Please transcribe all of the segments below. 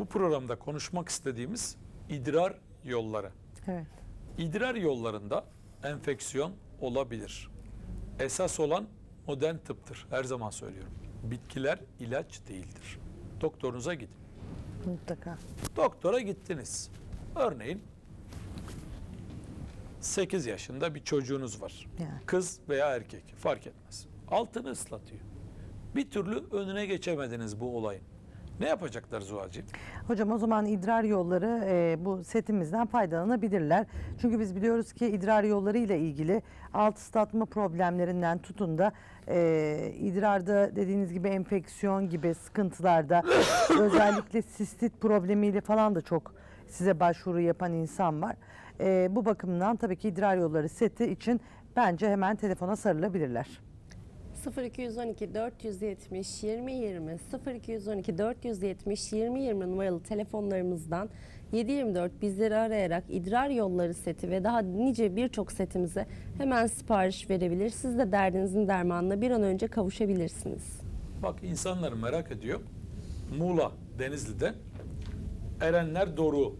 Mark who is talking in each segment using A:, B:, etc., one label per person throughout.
A: Bu programda konuşmak istediğimiz idrar yolları.
B: Evet.
A: İdrar yollarında enfeksiyon olabilir. Esas olan modern tıptır. Her zaman söylüyorum. Bitkiler ilaç değildir. Doktorunuza gidin.
B: Mutlaka.
A: Doktora gittiniz. Örneğin 8 yaşında bir çocuğunuz var.
B: Yani.
A: Kız veya erkek fark etmez. Altını ıslatıyor. Bir türlü önüne geçemediniz bu olayın. Ne yapacaklar Zuhal'cığım?
B: Hocam o zaman idrar yolları e, bu setimizden faydalanabilirler. Çünkü biz biliyoruz ki idrar yolları ile ilgili alt ıslatma problemlerinden tutun da e, idrarda dediğiniz gibi enfeksiyon gibi sıkıntılarda özellikle sistit problemiyle falan da çok size başvuru yapan insan var. E, bu bakımdan tabii ki idrar yolları seti için bence hemen telefona sarılabilirler.
C: 0212 470 20 20 0212 470 20 20 numaralı telefonlarımızdan 724 bizleri arayarak idrar yolları seti ve daha nice birçok setimize hemen sipariş verebilir. Siz de derdinizin dermanına bir an önce kavuşabilirsiniz.
A: Bak insanlar merak ediyor. Muğla, Denizli'de Erenler Doruğu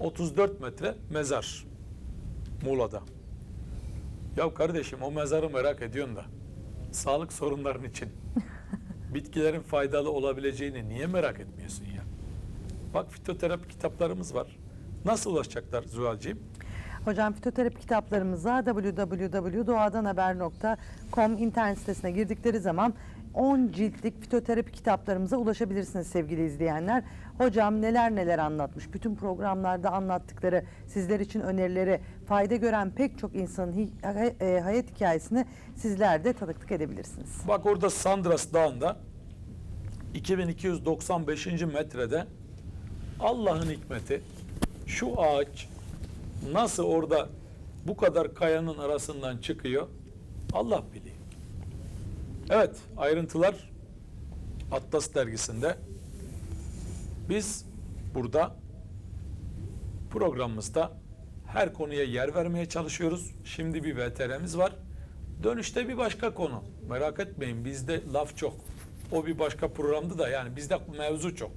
A: 34 metre mezar Muğla'da. Ya kardeşim o mezarı merak ediyorsun da sağlık sorunların için bitkilerin faydalı olabileceğini niye merak etmiyorsun ya? Bak fitoterapi kitaplarımız var. Nasıl ulaşacaklar Zuhal'ciğim?
B: Hocam fitoterapi kitaplarımıza www.doğadanhaber.com internet sitesine girdikleri zaman 10 ciltlik fitoterapi kitaplarımıza ulaşabilirsiniz sevgili izleyenler. Hocam neler neler anlatmış. Bütün programlarda anlattıkları sizler için önerileri fayda gören pek çok insanın e, hayat hikayesini sizler de tanıklık edebilirsiniz.
A: Bak orada Sandras Dağı'nda 2295. metrede Allah'ın hikmeti şu ağaç nasıl orada bu kadar kayanın arasından çıkıyor Allah biliyor. Evet ayrıntılar Atlas dergisinde biz burada programımızda her konuya yer vermeye çalışıyoruz. Şimdi bir VTR'miz var. Dönüşte bir başka konu. Merak etmeyin bizde laf çok. O bir başka programdı da yani bizde mevzu çok.